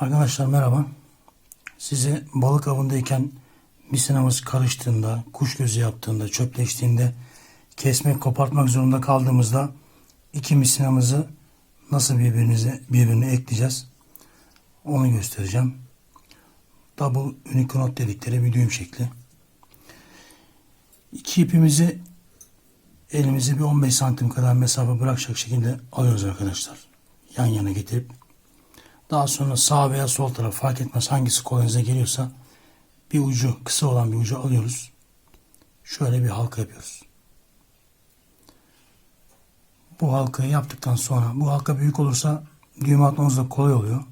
Arkadaşlar merhaba. Size balık avındayken misinamız karıştığında, kuş gözü yaptığında, çöpleştiğinde kesmek, kopartmak zorunda kaldığımızda iki misinamızı nasıl birbirinize birbirine ekleyeceğiz onu göstereceğim. Double Unicode dedikleri bir düğüm şekli. İki ipimizi elimizi bir 15 santim kadar mesafe bırakacak şekilde alıyoruz arkadaşlar. Yan yana getirip daha sonra sağ veya sol taraf fark etmez hangisi kolayınıza geliyorsa bir ucu kısa olan bir ucu alıyoruz. Şöyle bir halka yapıyoruz. Bu halkayı yaptıktan sonra bu halka büyük olursa düğme atmamız da kolay oluyor.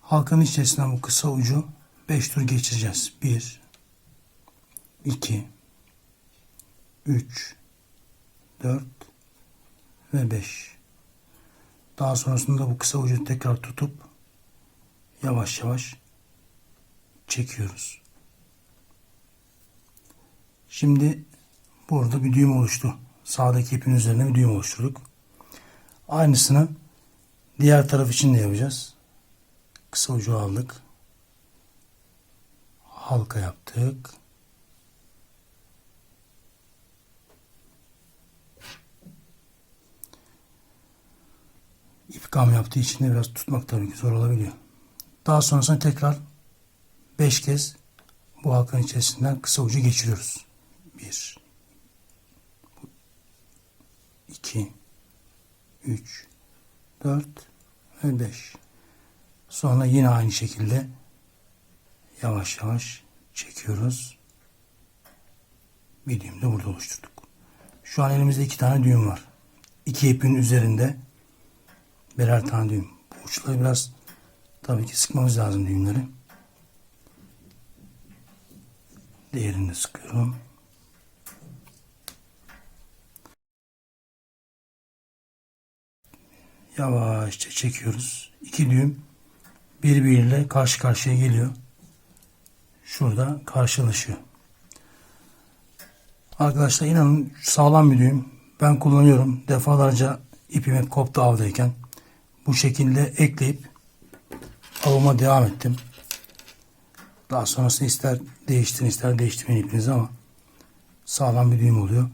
Halkanın içerisinden bu kısa ucu 5 tur geçireceğiz. 1 2 3 4 ve 5 daha sonrasında bu kısa ucu tekrar tutup yavaş yavaş çekiyoruz. Şimdi burada bir düğüm oluştu. Sağdaki ipin üzerine bir düğüm oluşturduk. Aynısını diğer taraf için de yapacağız. Kısa ucu aldık. Halka yaptık. İp gam yaptığı için de biraz tutmak tabii ki zor olabiliyor. Daha sonrasında tekrar 5 kez bu halkanın içerisinden kısa ucu geçiriyoruz. 1 2 3 4 ve 5 Sonra yine aynı şekilde yavaş yavaş çekiyoruz. Bir düğüm de burada oluşturduk. Şu an elimizde iki tane düğüm var. İki ipin üzerinde birer tane düğüm. Bu uçları biraz tabii ki sıkmamız lazım düğümleri. Diğerini de sıkıyorum. Yavaşça çekiyoruz. İki düğüm birbiriyle karşı karşıya geliyor. Şurada karşılaşıyor. Arkadaşlar inanın sağlam bir düğüm. Ben kullanıyorum. Defalarca ipimi koptu avdayken. Bu şekilde ekleyip avıma devam ettim. Daha sonrasında ister değiştirin ister değiştirmeyin ipinizi ama sağlam bir düğüm oluyor.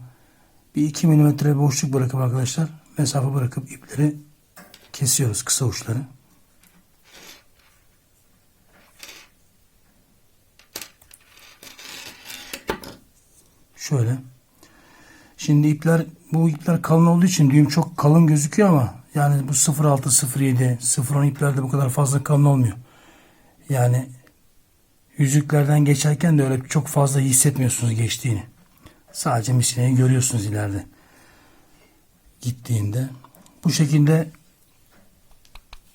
Bir 2 milimetre boşluk bırakıp arkadaşlar mesafe bırakıp ipleri kesiyoruz kısa uçları. Şöyle. Şimdi ipler bu ipler kalın olduğu için düğüm çok kalın gözüküyor ama yani bu 06 07 01 iplerde bu kadar fazla kalın olmuyor. Yani yüzüklerden geçerken de öyle çok fazla hissetmiyorsunuz geçtiğini. Sadece misineyi görüyorsunuz ileride. Gittiğinde. Bu şekilde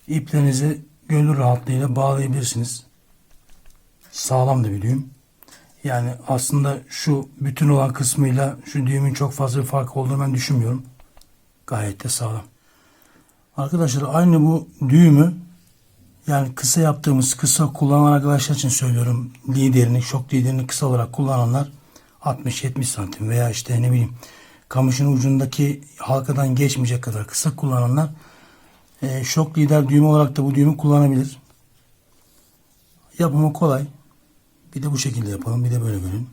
iplerinizi gönül rahatlığıyla bağlayabilirsiniz. Sağlam da bir düğüm. Yani aslında şu bütün olan kısmıyla şu düğümün çok fazla bir fark olduğunu ben düşünmüyorum. Gayet de sağlam. Arkadaşlar aynı bu düğümü yani kısa yaptığımız kısa kullanan arkadaşlar için söylüyorum. Liderini, şok liderini kısa olarak kullananlar 60-70 santim veya işte ne bileyim kamışın ucundaki halkadan geçmeyecek kadar kısa kullananlar e, şok lider düğümü olarak da bu düğümü kullanabilir. Yapımı kolay. Bir de bu şekilde yapalım. Bir de böyle görün.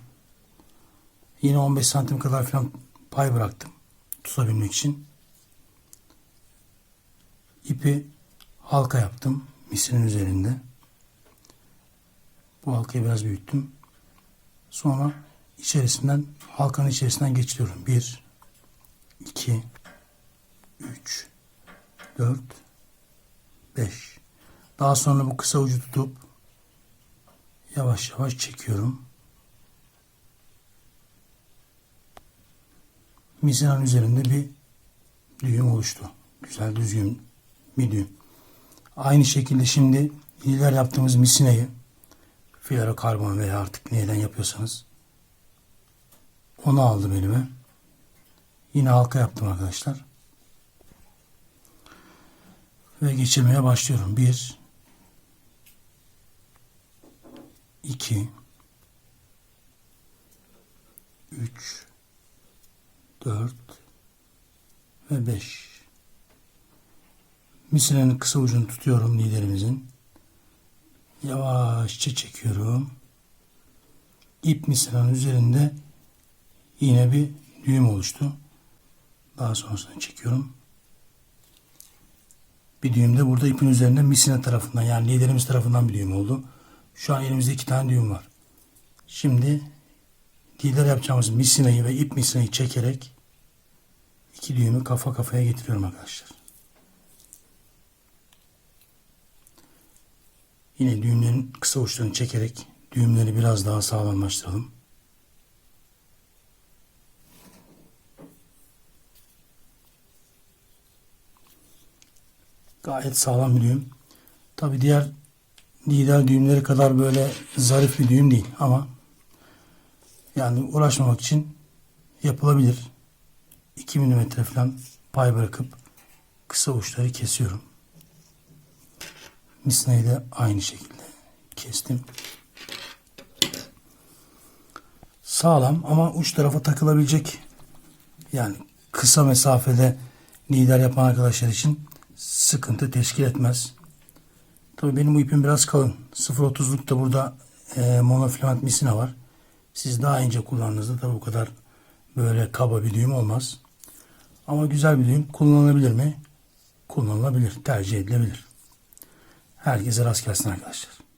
Yine 15 santim kadar falan pay bıraktım. Tutabilmek için. İpi halka yaptım. Misinin üzerinde. Bu halkayı biraz büyüttüm. Sonra içerisinden halkanın içerisinden geçiriyorum. 1 2 3 4 5 Daha sonra bu kısa ucu tutup yavaş yavaş çekiyorum. Misinanın üzerinde bir düğüm oluştu. Güzel düzgün düğüm. Aynı şekilde şimdi iler yaptığımız misineyi karbon veya artık neyden yapıyorsanız onu aldım elime. Yine halka yaptım arkadaşlar. Ve geçirmeye başlıyorum. Bir, 2 3 4 ve 5 Misinenin kısa ucunu tutuyorum liderimizin. Yavaşça çekiyorum. İp misinanın üzerinde yine bir düğüm oluştu. Daha sonrasında çekiyorum. Bir düğüm de burada ipin üzerinde misina tarafından yani liderimiz tarafından bir düğüm oldu. Şu an elimizde iki tane düğüm var. Şimdi lider yapacağımız misinayı ve ip misinayı çekerek iki düğümü kafa kafaya getiriyorum arkadaşlar. Yine düğümlerin kısa uçlarını çekerek düğümleri biraz daha sağlamlaştıralım. Gayet sağlam bir düğüm. Tabi diğer lider düğümleri kadar böyle zarif bir düğüm değil ama yani uğraşmamak için yapılabilir. 2 mm falan pay bırakıp kısa uçları kesiyorum. Misnayı da aynı şekilde kestim. Sağlam ama uç tarafa takılabilecek yani kısa mesafede lider yapan arkadaşlar için sıkıntı teşkil etmez. Tabii benim bu ipim biraz kalın. 0.30'luk da burada e, monofilament misina var. Siz daha ince kullandığınızda tabii bu kadar böyle kaba bir düğüm olmaz. Ama güzel bir düğüm. Kullanılabilir mi? Kullanılabilir. Tercih edilebilir. Herkese rast gelsin arkadaşlar.